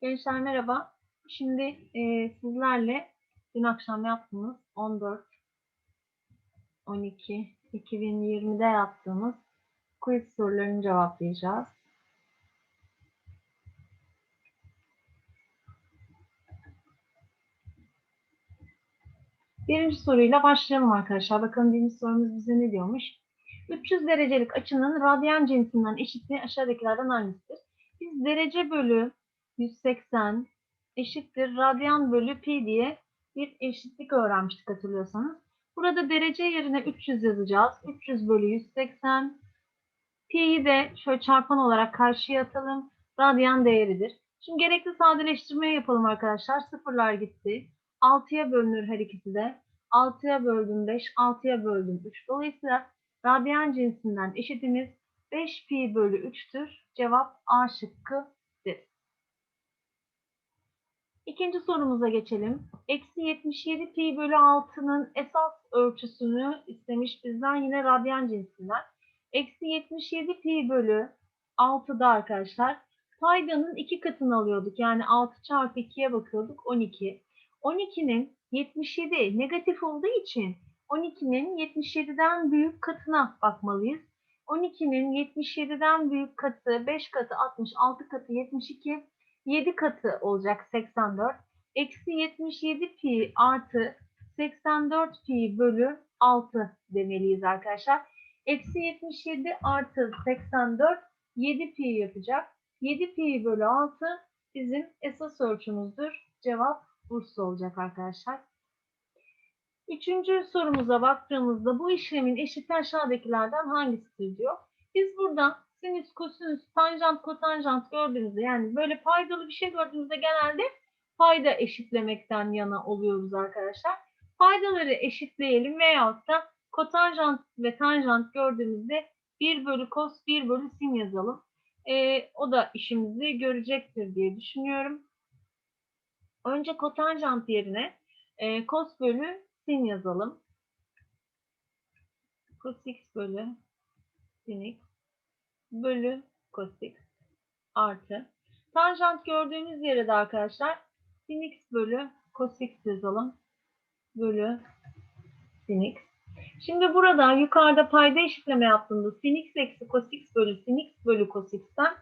Gençler merhaba. Şimdi e, sizlerle dün akşam yaptığımız 14 12 2020'de yaptığımız quiz sorularını cevaplayacağız. Birinci soruyla başlayalım arkadaşlar. Bakalım birinci sorumuz bize ne diyormuş? 300 derecelik açının radyan cinsinden eşitliği aşağıdakilerden hangisidir? Biz derece bölü 180 eşittir radyan bölü pi diye bir eşitlik öğrenmiştik hatırlıyorsanız. Burada derece yerine 300 yazacağız. 300 bölü 180. Pi'yi de şöyle çarpan olarak karşıya atalım. Radyan değeridir. Şimdi gerekli sadeleştirmeyi yapalım arkadaşlar. Sıfırlar gitti. 6'ya bölünür her ikisi de. 6'ya böldüm 5, 6'ya böldüm 3. Dolayısıyla radyan cinsinden eşitimiz 5 pi bölü 3'tür. Cevap A şıkkıdır. İkinci sorumuza geçelim. Eksi 77 pi bölü 6'nın esas ölçüsünü istemiş bizden yine radyan cinsinden. Eksi 77 pi bölü 6'da arkadaşlar paydanın iki katını alıyorduk. Yani 6 çarpı 2'ye bakıyorduk 12. 12'nin 77 negatif olduğu için 12'nin 77'den büyük katına bakmalıyız. 12'nin 77'den büyük katı 5 katı 60, 6 katı 72, 7 katı olacak 84. Eksi 77 pi artı 84 pi bölü 6 demeliyiz arkadaşlar. Eksi 77 artı 84 7 pi yapacak. 7 pi bölü 6 bizim esas ölçümüzdür. Cevap Bursa olacak arkadaşlar. Üçüncü sorumuza baktığımızda bu işlemin eşiti aşağıdakilerden hangisidir diyor. Biz burada sinüs, kosinüs, tanjant, kotanjant gördüğümüzde yani böyle paydalı bir şey gördüğümüzde genelde payda eşitlemekten yana oluyoruz arkadaşlar. Paydaları eşitleyelim veyahut da kotanjant ve tanjant gördüğümüzde 1 bölü kos 1 bölü sin yazalım. Ee, o da işimizi görecektir diye düşünüyorum. Önce kotanjant yerine e, kos bölü sin yazalım. Cos x bölü sin x bölü cos x artı. Tanjant gördüğünüz yere de arkadaşlar sin x bölü cos x yazalım. Bölü sin x. Şimdi burada yukarıda payda eşitleme yaptığımda sin x eksi cos x bölü sin x bölü cos x'ten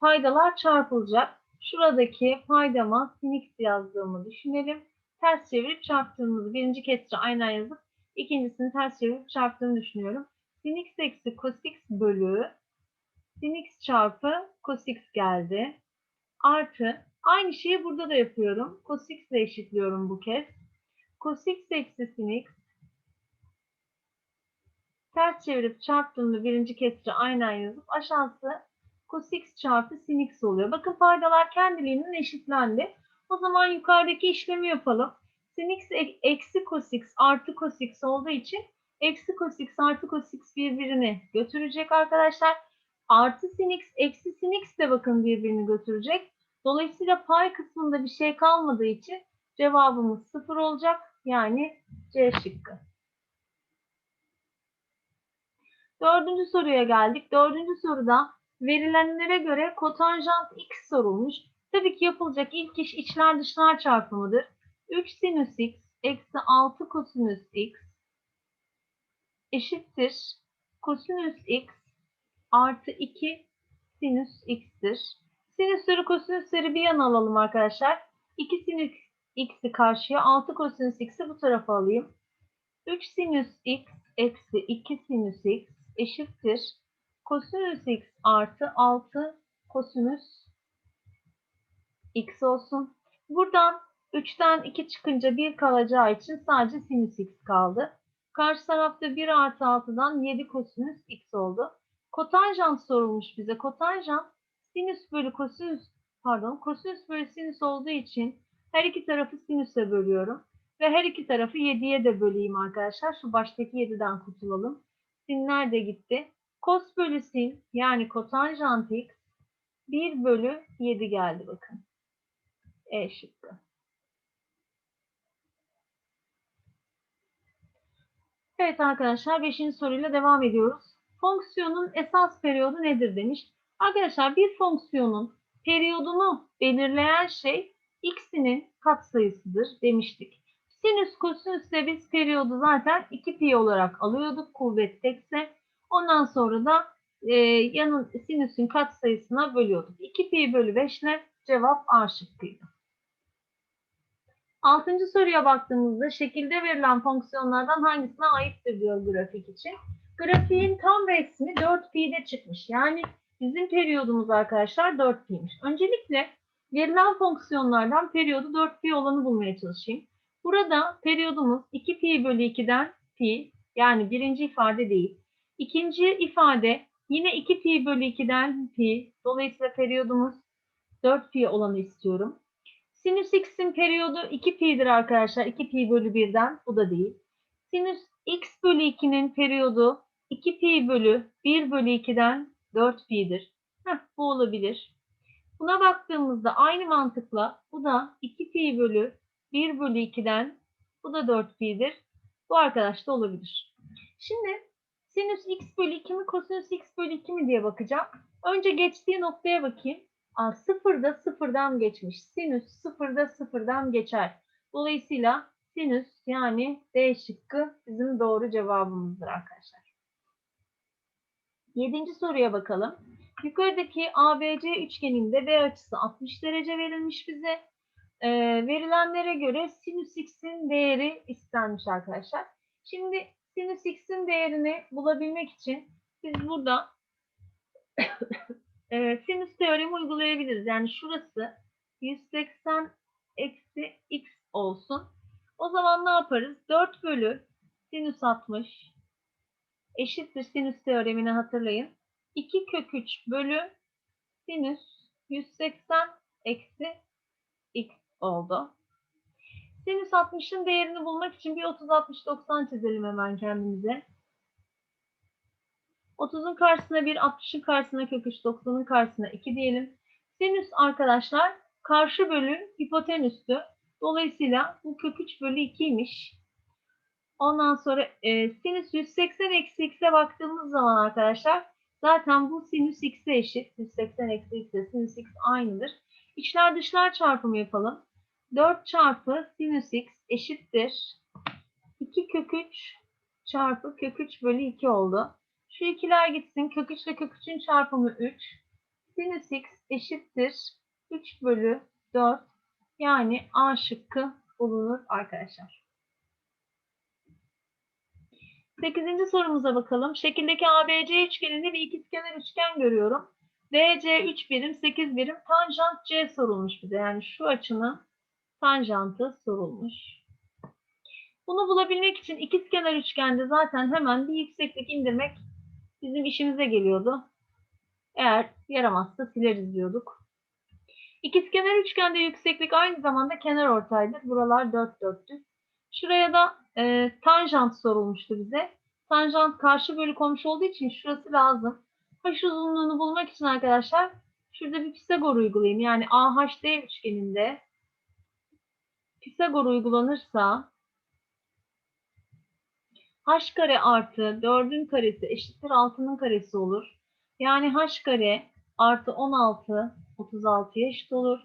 paydalar çarpılacak. Şuradaki paydama sin x yazdığımı düşünelim. Ters çevirip çarptığımızı birinci kesre aynen yazıp ikincisini ters çevirip çarptığımı düşünüyorum. Sin x eksi cos x bölü sin x çarpı cos x geldi. Artı aynı şeyi burada da yapıyorum. Cos x ile eşitliyorum bu kez. Cos x eksi sin x ters çevirip çarptığımda birinci kesre aynen yazıp aşağısı cos x çarpı sin x oluyor. Bakın paydalar kendiliğinden eşitlendi. O zaman yukarıdaki işlemi yapalım. Sin x eksi cos x artı cos x olduğu için eksi cos x artı cos x birbirini götürecek arkadaşlar. Artı sin x eksi sin x de bakın birbirini götürecek. Dolayısıyla pay kısmında bir şey kalmadığı için cevabımız sıfır olacak. Yani C şıkkı. Dördüncü soruya geldik. Dördüncü soruda verilenlere göre kotanjant x sorulmuş. Tabii ki yapılacak ilk iş içler dışlar çarpımıdır. 3 sinüs x eksi 6 kosinüs x eşittir. Kosinüs x artı 2 sinüs x'tir. Sinüsleri kosinüsleri bir yana alalım arkadaşlar. 2 sinüs x'i karşıya 6 kosinüs x'i bu tarafa alayım. 3 sinüs x eksi 2 sinüs x eşittir. Kosinüs x artı 6 kosinüs x olsun. Buradan 3'ten 2 çıkınca 1 kalacağı için sadece sinüs x kaldı. Karşı tarafta 1 artı 6'dan 7 kosinüs x oldu. Kotanjant sorulmuş bize. Kotanjant sinüs bölü kosinüs pardon kosinüs bölü sinüs olduğu için her iki tarafı sinüse bölüyorum. Ve her iki tarafı 7'ye de böleyim arkadaşlar. Şu baştaki 7'den kurtulalım. Sinler de gitti. Kos bölü sin yani kotanjant x 1 bölü 7 geldi bakın. E şıkkı. Evet arkadaşlar 5. soruyla devam ediyoruz. Fonksiyonun esas periyodu nedir demiş. Arkadaşlar bir fonksiyonun periyodunu belirleyen şey x'inin katsayısıdır demiştik. Sinüs kosinüste biz periyodu zaten 2 pi olarak alıyorduk kuvvet tekse. Ondan sonra da e, yanın sinüsün katsayısına bölüyorduk. 2 pi bölü 5 ile cevap A şıkkıydı. Altıncı soruya baktığımızda şekilde verilen fonksiyonlardan hangisine aittir diyor grafik için. Grafiğin tam resmi 4pi'de çıkmış. Yani bizim periyodumuz arkadaşlar 4pi'miş. Öncelikle verilen fonksiyonlardan periyodu 4pi olanı bulmaya çalışayım. Burada periyodumuz 2pi bölü 2'den pi yani birinci ifade değil. İkinci ifade yine 2pi bölü 2'den pi. Dolayısıyla periyodumuz 4pi olanı istiyorum. Sinüs x'in periyodu 2pi'dir arkadaşlar. 2pi bölü 1'den bu da değil. Sinüs x bölü 2'nin periyodu 2pi bölü 1 bölü 2'den 4pi'dir. Heh, bu olabilir. Buna baktığımızda aynı mantıkla bu da 2pi bölü 1 bölü 2'den bu da 4pi'dir. Bu arkadaş da olabilir. Şimdi sinüs x bölü 2 mi kosinüs x bölü 2 mi diye bakacağım. Önce geçtiği noktaya bakayım. Aa, sıfırda sıfırdan geçmiş. Sinüs sıfırda sıfırdan geçer. Dolayısıyla sinüs yani D şıkkı bizim doğru cevabımızdır arkadaşlar. Yedinci soruya bakalım. Yukarıdaki ABC üçgeninde D açısı 60 derece verilmiş bize. Ee, verilenlere göre sinüs x'in değeri istenmiş arkadaşlar. Şimdi sinüs x'in değerini bulabilmek için biz burada e, sinüs teoremi uygulayabiliriz. Yani şurası 180 eksi x olsun. O zaman ne yaparız? 4 bölü sinüs 60 eşittir sinüs teoremini hatırlayın. 2 kök 3 bölü sinüs 180 eksi x oldu. Sinüs 60'ın değerini bulmak için bir 30-60-90 çizelim hemen kendimize. 30'un karşısına 1, 60'ın karşısına kök 3, 90'ın karşısına 2 diyelim. Sinüs arkadaşlar karşı bölü hipotenüstü. Dolayısıyla bu kök 3 bölü 2'ymiş. Ondan sonra e, sinüs 180 eksi x'e baktığımız zaman arkadaşlar zaten bu sinüs x'e eşit. 180 eksi x'e sinüs x aynıdır. İçler dışlar çarpımı yapalım. 4 çarpı sinüs x eşittir. 2 kök 3 çarpı kök 3 bölü 2 oldu. Şu ikiler gitsin. Kök 3 ile kök 3'ün çarpımı 3. Sinüs x eşittir. 3 bölü 4. Yani A şıkkı bulunur arkadaşlar. 8. sorumuza bakalım. Şekildeki ABC üçgeninde bir ikizkenar üçgen görüyorum. DC 3 birim, 8 birim, tanjant C sorulmuş bize. Yani şu açının tanjantı sorulmuş. Bunu bulabilmek için ikizkenar üçgende zaten hemen bir yükseklik indirmek bizim işimize geliyordu. Eğer yaramazsa sileriz diyorduk. İkizkenar üçgende yükseklik aynı zamanda kenar ortaydır. Buralar 4 dörttür. Şuraya da e, tanjant sorulmuştu bize. Tanjant karşı bölü komşu olduğu için şurası lazım. H uzunluğunu bulmak için arkadaşlar şurada bir Pisagor uygulayayım. Yani AHD üçgeninde Pisagor uygulanırsa h kare artı 4'ün karesi eşittir 6'nın karesi olur. Yani h kare artı 16 36'ya eşit olur.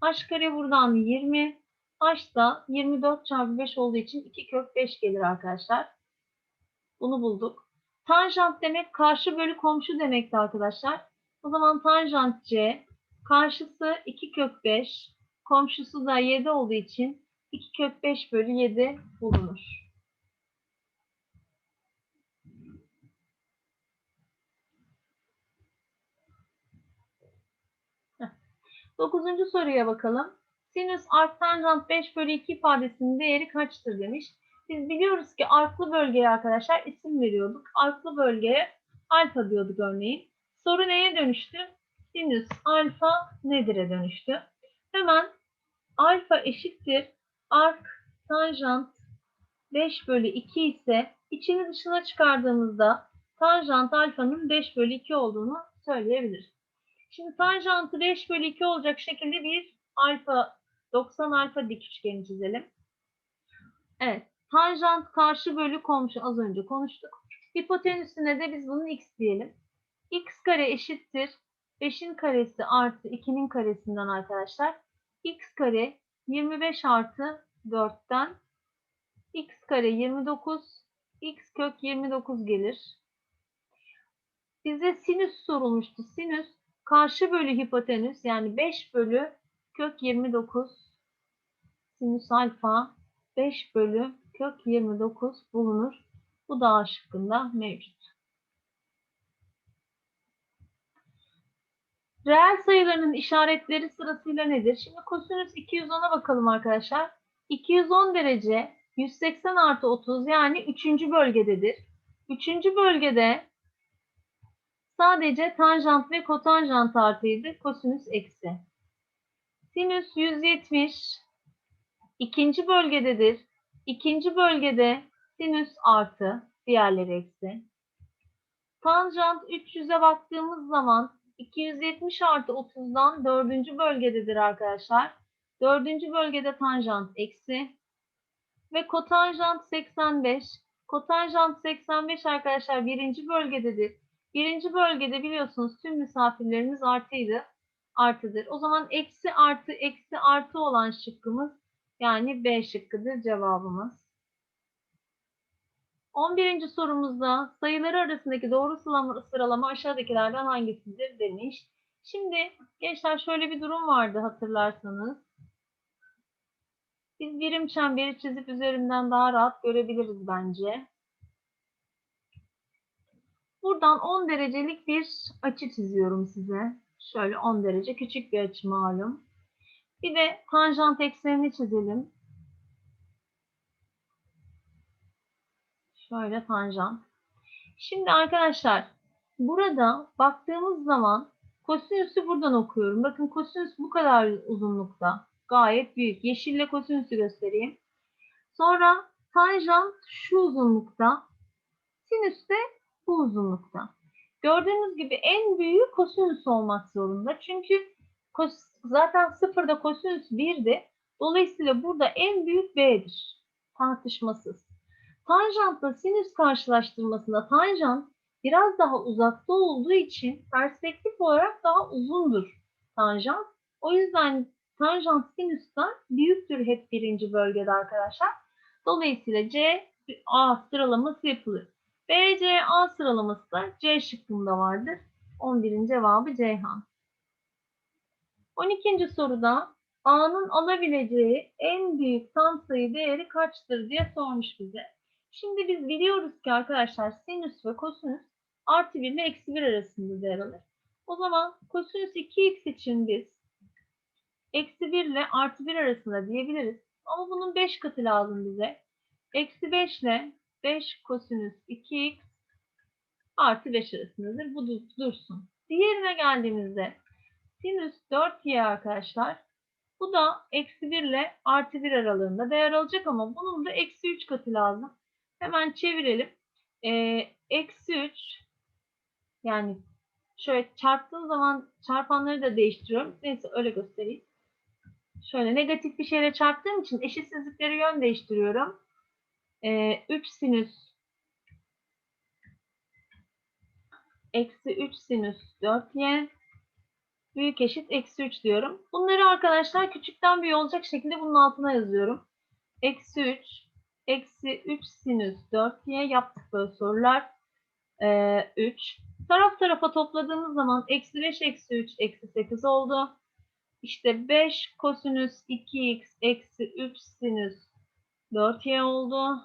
h kare buradan 20. h da 24 çarpı 5 olduğu için 2 kök 5 gelir arkadaşlar. Bunu bulduk. Tanjant demek karşı bölü komşu demekti arkadaşlar. O zaman tanjant c karşısı 2 kök 5 komşusu da 7 olduğu için 2 kök 5 bölü 7 bulunur. Dokuzuncu soruya bakalım. Sinüs art tanjant 5 bölü 2 ifadesinin değeri kaçtır demiş. Biz biliyoruz ki arklı bölgeye arkadaşlar isim veriyorduk. Arklı bölgeye alfa diyorduk örneğin. Soru neye dönüştü? Sinüs alfa nedir'e dönüştü. Hemen alfa eşittir ark tanjant 5 bölü 2 ise içini dışına çıkardığımızda tanjant alfanın 5 bölü 2 olduğunu söyleyebiliriz. Şimdi tanjantı 5 bölü 2 olacak şekilde bir alfa 90 alfa dik üçgeni çizelim. Evet. Tanjant karşı bölü komşu az önce konuştuk. Hipotenüsüne de biz bunun x diyelim. x kare eşittir 5'in karesi artı 2'nin karesinden arkadaşlar x kare 25 artı 4'ten x kare 29 x kök 29 gelir. Bize sinüs sorulmuştu. Sinüs karşı bölü hipotenüs yani 5 bölü kök 29 sinüs alfa 5 bölü kök 29 bulunur. Bu da A şıkkında mevcut. Reel sayılarının işaretleri sırasıyla nedir? Şimdi kosinüs 210'a bakalım arkadaşlar. 210 derece 180 artı 30 yani 3. bölgededir. 3. bölgede sadece tanjant ve kotanjant artıydı. Kosinüs eksi. Sinüs 170 ikinci bölgededir. İkinci bölgede sinüs artı, diğerleri eksi. Tanjant 300'e baktığımız zaman 270 artı 30'dan dördüncü bölgededir arkadaşlar. Dördüncü bölgede tanjant eksi. Ve kotanjant 85. Kotanjant 85 arkadaşlar birinci bölgededir. Birinci bölgede biliyorsunuz tüm misafirlerimiz artıydı. Artıdır. O zaman eksi artı eksi artı olan şıkkımız yani B şıkkıdır cevabımız. 11. sorumuzda sayıları arasındaki doğru sıralama, aşağıdakilerden hangisidir demiş. Şimdi gençler şöyle bir durum vardı hatırlarsanız. Biz birim çemberi çizip üzerinden daha rahat görebiliriz bence. Buradan 10 derecelik bir açı çiziyorum size. Şöyle 10 derece küçük bir açı malum. Bir de tanjant eksenini çizelim. Şöyle tanjant. Şimdi arkadaşlar burada baktığımız zaman kosinüsü buradan okuyorum. Bakın kosinüs bu kadar uzunlukta. Gayet büyük. Yeşille kosinüsü göstereyim. Sonra tanjant şu uzunlukta. Sinüs de bu uzunlukta. Gördüğünüz gibi en büyüğü kosinüs olmak zorunda. Çünkü kos, zaten sıfırda kosinüs 1'di. Dolayısıyla burada en büyük B'dir. Tartışmasız. Tanjantla sinüs karşılaştırmasında tanjant biraz daha uzakta olduğu için perspektif olarak daha uzundur tanjant. O yüzden tanjant sinüsten büyüktür hep birinci bölgede arkadaşlar. Dolayısıyla C, A sıralaması yapılır. B, C, A sıralaması da C şıkkında vardır. 11'in cevabı Ceyhan. 12. soruda A'nın alabileceği en büyük tam sayı değeri kaçtır diye sormuş bize. Şimdi biz biliyoruz ki arkadaşlar sinüs ve kosinüs artı 1 ile eksi 1 arasında değer alır. O zaman kosinüs 2x için biz eksi 1 ile artı 1 arasında diyebiliriz. Ama bunun 5 katı lazım bize. Eksi 5 ile 5 kosinüs 2x artı 5 arasındadır. Bu dursun. Diğerine geldiğimizde sinüs 4y arkadaşlar. Bu da eksi 1 ile artı 1 aralığında değer alacak ama bunun da eksi 3 katı lazım. Hemen çevirelim. Ee, eksi 3 yani şöyle çarptığım zaman çarpanları da değiştiriyorum. Neyse öyle göstereyim. Şöyle negatif bir şeyle çarptığım için eşitsizlikleri yön değiştiriyorum. Ee, 3 sinüs eksi 3 sinüs 4y büyük eşit eksi 3 diyorum. Bunları arkadaşlar küçükten büyük olacak şekilde bunun altına yazıyorum. Eksi 3 eksi 3 sinüs 4y yaptık böyle sorular. Ee, 3. Taraf tarafa topladığımız zaman eksi 5 eksi 3 eksi 8 oldu. İşte 5 kosinüs 2x eksi 3 sinüs 4y oldu.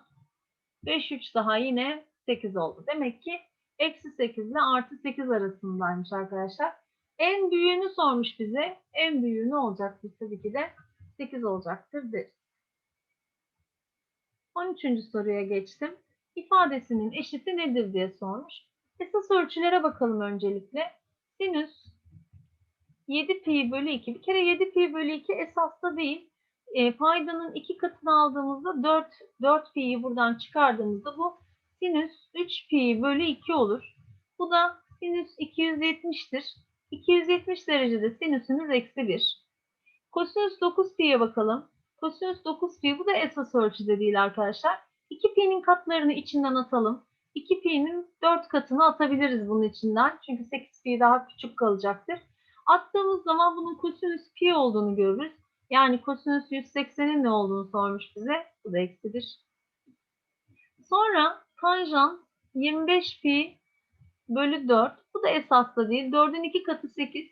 5 3 daha yine 8 oldu. Demek ki eksi 8 ile artı 8 arasındaymış arkadaşlar. En büyüğünü sormuş bize. En büyüğü ne olacaktır? Tabii ki de 8 olacaktır deriz. 13. soruya geçtim. İfadesinin eşiti nedir diye sormuş. Esas ölçülere bakalım öncelikle. Sinüs 7 pi bölü 2. Bir kere 7 pi bölü 2 esasda değil. E, paydanın iki katını aldığımızda 4, 4 pi'yi buradan çıkardığımızda bu sinüs 3 pi bölü 2 olur. Bu da sinüs 270'tir. 270 derecede sinüsümüz eksi 1. Kosinüs 9 pi'ye bakalım. Kosinüs 9 pi bu da esas ölçüde değil arkadaşlar. 2 pi'nin katlarını içinden atalım. 2 pi'nin 4 katını atabiliriz bunun içinden. Çünkü 8 pi daha küçük kalacaktır. Attığımız zaman bunun kosinüs pi olduğunu görürüz. Yani kosinüs 180'in ne olduğunu sormuş bize. Bu da eksidir. Sonra tanjant 25 pi bölü 4. Bu da esaslı değil. 4'ün 2 katı 8.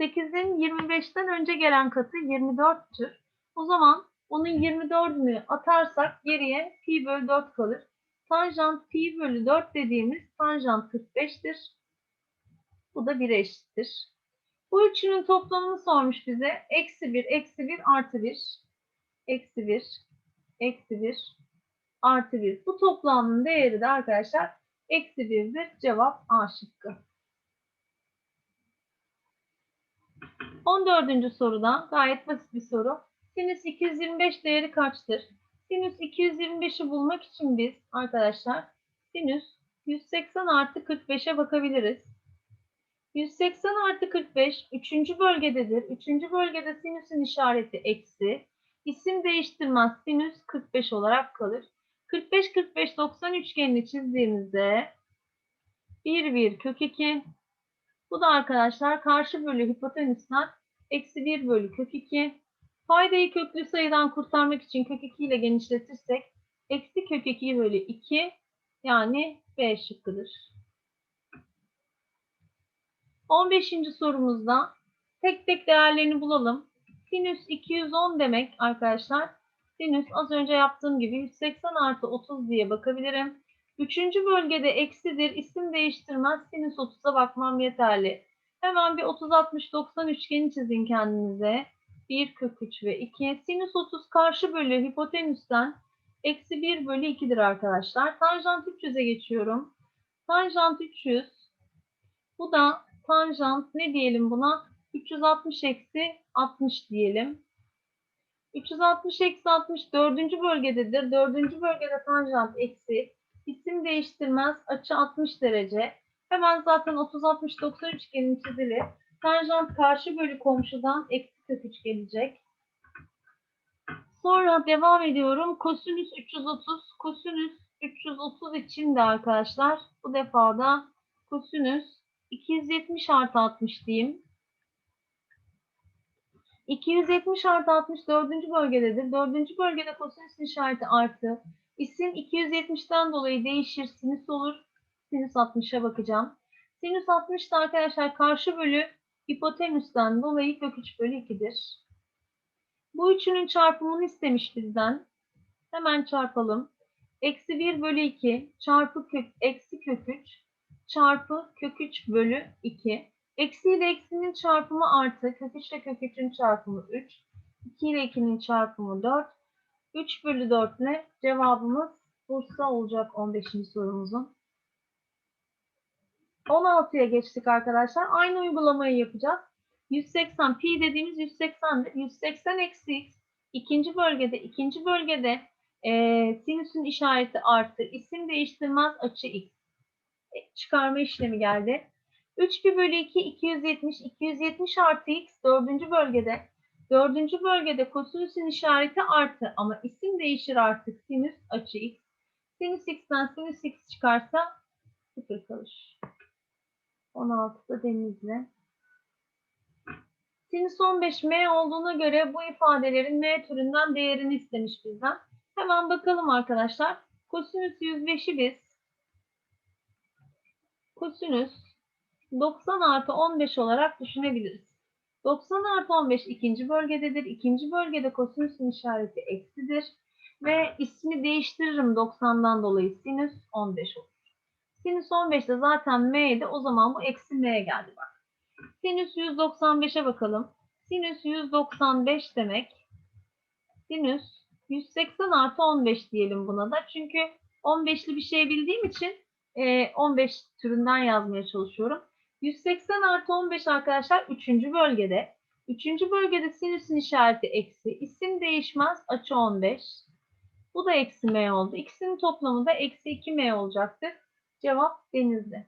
8'in 25'ten önce gelen katı 24'tür. O zaman onun 24'ünü atarsak geriye pi bölü 4 kalır. Tanjant pi bölü 4 dediğimiz tanjant 45'tir. Bu da 1'e eşittir. Bu üçünün toplamını sormuş bize. Eksi 1, eksi 1, artı 1. Eksi 1, eksi 1, artı 1. Bu toplamın değeri de arkadaşlar eksi 1'dir. Cevap A şıkkı. 14. soruda gayet basit bir soru. Sinüs 225 değeri kaçtır? Sinüs 225'i bulmak için biz arkadaşlar sinüs 180 artı 45'e bakabiliriz. 180 artı 45 3. bölgededir. 3. bölgede sinüsün işareti eksi. İsim değiştirmez sinüs 45 olarak kalır. 45 45 90 üçgenini çizdiğimizde 1 1 kök 2 bu da arkadaşlar karşı bölü hipotenüsten eksi 1 bölü kök 2 Faydayı köklü sayıdan kurtarmak için kök 2 ile genişletirsek eksi kök 2 bölü 2 yani B şıkkıdır. 15. sorumuzda tek tek değerlerini bulalım. Sinüs 210 demek arkadaşlar. Sinüs az önce yaptığım gibi 180 artı 30 diye bakabilirim. Üçüncü bölgede eksidir. İsim değiştirmez. Sinüs 30'a bakmam yeterli. Hemen bir 30-60-90 üçgeni çizin kendinize. 1 kök 3 ve 2. Sinüs 30 karşı bölü hipotenüsten eksi 1 bölü 2'dir arkadaşlar. Tanjant 300'e geçiyorum. Tanjant 300. Bu da tanjant ne diyelim buna? 360 eksi 60 diyelim. 360 eksi 60 dördüncü bölgededir. Dördüncü bölgede tanjant eksi. İsim değiştirmez. Açı 60 derece. Hemen zaten 30-60-90 üçgenin çizili. Tanjant karşı bölü komşudan eksi kök 3 gelecek. Sonra devam ediyorum. Kosinüs 330. Kosinüs 330 için de arkadaşlar bu defada kosinüs 270 artı 60 diyeyim. 270 artı 60 dördüncü bölgededir. Dördüncü bölgede kosinüs işareti artı. İsim 270'ten dolayı değişir. Sinüs olur. Sinüs 60'a bakacağım. Sinüs 60 da arkadaşlar karşı bölü hipotenüsten dolayı kök 3 bölü 2'dir. Bu üçünün çarpımını istemiş bizden. Hemen çarpalım. Eksi 1 bölü 2 çarpı kök, eksi kök 3 çarpı kök 3 bölü 2. Eksi ile eksinin çarpımı artı. Kök 3 ile kök 3'ün çarpımı 3. 2 ile 2'nin çarpımı 4. 3 bölü 4 ile cevabımız Bursa olacak 15. sorumuzun. 16'ya geçtik arkadaşlar. Aynı uygulamayı yapacağız. 180 pi dediğimiz 180'dir. 180 eksi x ikinci bölgede ikinci bölgede e, sinüsün işareti artı isim değiştirmez açı x. E, çıkarma işlemi geldi. 3 pi bölü 2 270 270 artı x dördüncü bölgede dördüncü bölgede kosinüsün işareti artı ama isim değişir artık sinüs açı x. Sinüs x'ten sinüs x çıkarsa sıfır kalır. 16'da Denizli. Sinüs 15 m olduğuna göre bu ifadelerin m türünden değerini istemiş bizden. Hemen bakalım arkadaşlar. Kosinüs 105'i biz kosinüs 90 artı 15 olarak düşünebiliriz. 90 artı 15 ikinci bölgededir. İkinci bölgede kosinüsün işareti eksidir. Ve ismi değiştiririm 90'dan dolayı sinüs 15 olur. Sinüs 15 de zaten m'ydi. O zaman bu eksi m geldi bak. Sinüs 195'e bakalım. Sinüs 195 demek. Sinüs 180 artı 15 diyelim buna da. Çünkü 15'li bir şey bildiğim için 15 türünden yazmaya çalışıyorum. 180 artı 15 arkadaşlar 3. bölgede. 3. bölgede sinüsün işareti eksi. İsim değişmez. Açı 15. Bu da eksi m oldu. İkisinin toplamı da eksi 2m olacaktır. Cevap Denizli.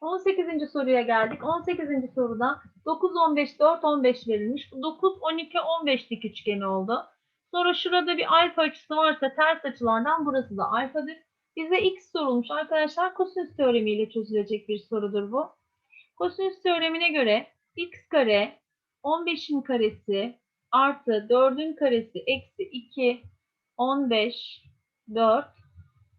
18. soruya geldik. 18. soruda 9, 15, 4, 15 verilmiş. Bu 9, 12, 15 dik üçgeni oldu. Sonra şurada bir alfa açısı varsa ters açılardan burası da alfadır. Bize x sorulmuş arkadaşlar. Kosinüs teoremiyle çözülecek bir sorudur bu. Kosinüs teoremine göre x kare 15'in karesi artı 4'ün karesi eksi 2 15 4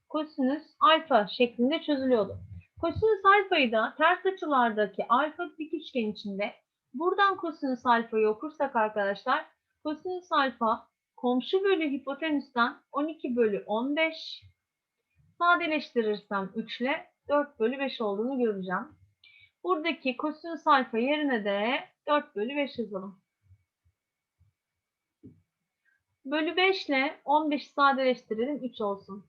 kosinüs alfa şeklinde çözülüyordu. Kosinüs alfayı da ters açılardaki alfa dik üçgen içinde buradan kosinüs alfayı okursak arkadaşlar kosinüs alfa komşu bölü hipotenüsten 12 bölü 15 sadeleştirirsem 3 ile 4 bölü 5 olduğunu göreceğim. Buradaki kosinüs alfa yerine de 4 bölü 5 yazalım. Bölü 5 ile 15'i sadeleştirelim 3 olsun.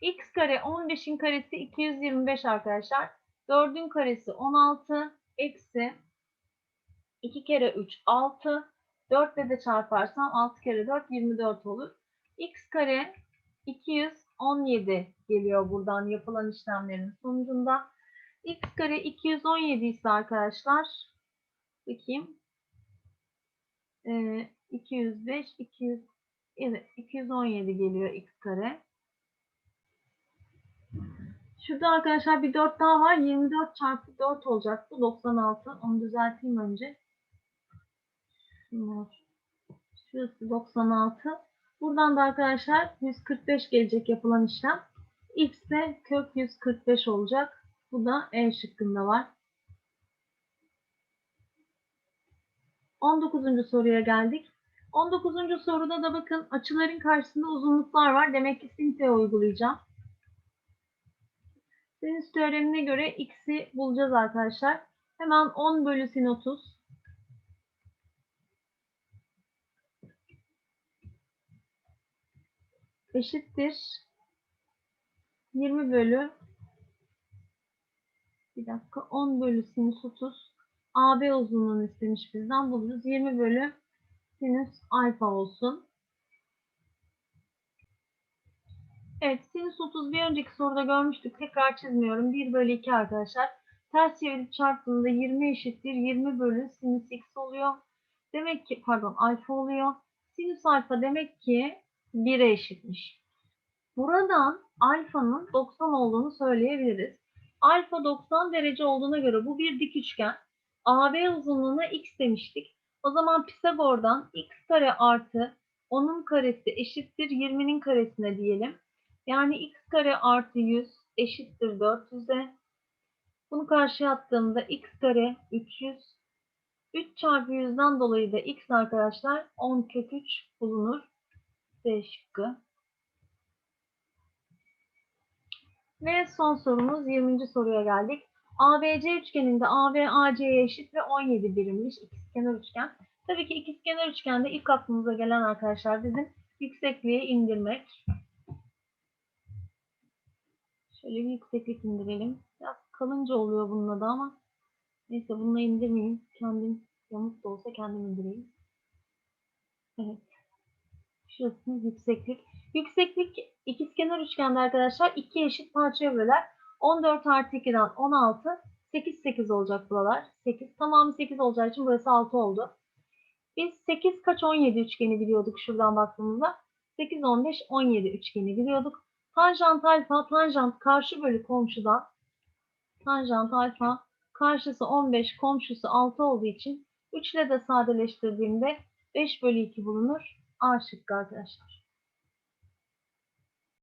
x kare 15'in karesi 225 arkadaşlar. 4'ün karesi 16 eksi 2 kere 3 6 4 ile de çarparsam 6 kere 4 24 olur. x kare 217 geliyor buradan yapılan işlemlerin sonucunda. x kare 217 ise arkadaşlar bakayım ee, 205 200 evet 217 geliyor x kare. Şurada arkadaşlar bir 4 daha var. 24 çarpı 4 olacak. Bu 96. Onu düzelteyim önce. Şunlar. Şurası 96. Buradan da arkadaşlar 145 gelecek yapılan işlem. X de kök 145 olacak. Bu da E şıkkında var. 19. soruya geldik. 19. soruda da bakın açıların karşısında uzunluklar var. Demek ki sinte uygulayacağım. Sinüs teoremine göre x'i bulacağız arkadaşlar. Hemen 10 bölü sin 30 eşittir 20 bölü bir dakika 10 bölü sinüs 30 AB uzunluğunu istemiş bizden buluruz. 20 bölü sinüs alfa olsun. Evet sinüs 30 bir önceki soruda görmüştük. Tekrar çizmiyorum. 1 bölü 2 arkadaşlar. Ters çevirip çarptığında 20 eşittir. 20 bölü sinüs x oluyor. Demek ki pardon alfa oluyor. Sinüs alfa demek ki 1'e eşitmiş. Buradan alfanın 90 olduğunu söyleyebiliriz. Alfa 90 derece olduğuna göre bu bir dik üçgen. AB uzunluğuna x demiştik. O zaman Pisagor'dan x kare artı 10'un karesi eşittir 20'nin karesine diyelim. Yani x kare artı 100 eşittir 400'e. Bunu karşıya attığımda x kare 300. 3 çarpı 100'den dolayı da x arkadaşlar 10 kök 3 bulunur. Şıkkı. Ve son sorumuz 20. soruya geldik. ABC üçgeninde AB AC'ye eşit ve 17 birimmiş ikizkenar üçgen. Tabii ki ikizkenar üçgende ilk aklımıza gelen arkadaşlar bizim yüksekliği indirmek. Şöyle bir yükseklik indirelim. Biraz kalınca oluyor bununla da ama neyse bununla indirmeyeyim. Kendim yamuk da olsa kendim indireyim. Evet. Şurası yükseklik. Yükseklik ikizkenar üçgende arkadaşlar iki eşit parçaya böler. 14 artı 2'den 16 8 8 olacak buralar. 8 tamamı 8 olacağı için burası 6 oldu. Biz 8 kaç 17 üçgeni biliyorduk şuradan baktığımızda. 8 15 17 üçgeni biliyorduk. Tanjant alfa tanjant karşı bölü komşudan tanjant alfa karşısı 15 komşusu 6 olduğu için 3 ile de sadeleştirdiğimde 5 bölü 2 bulunur. A şıkkı arkadaşlar.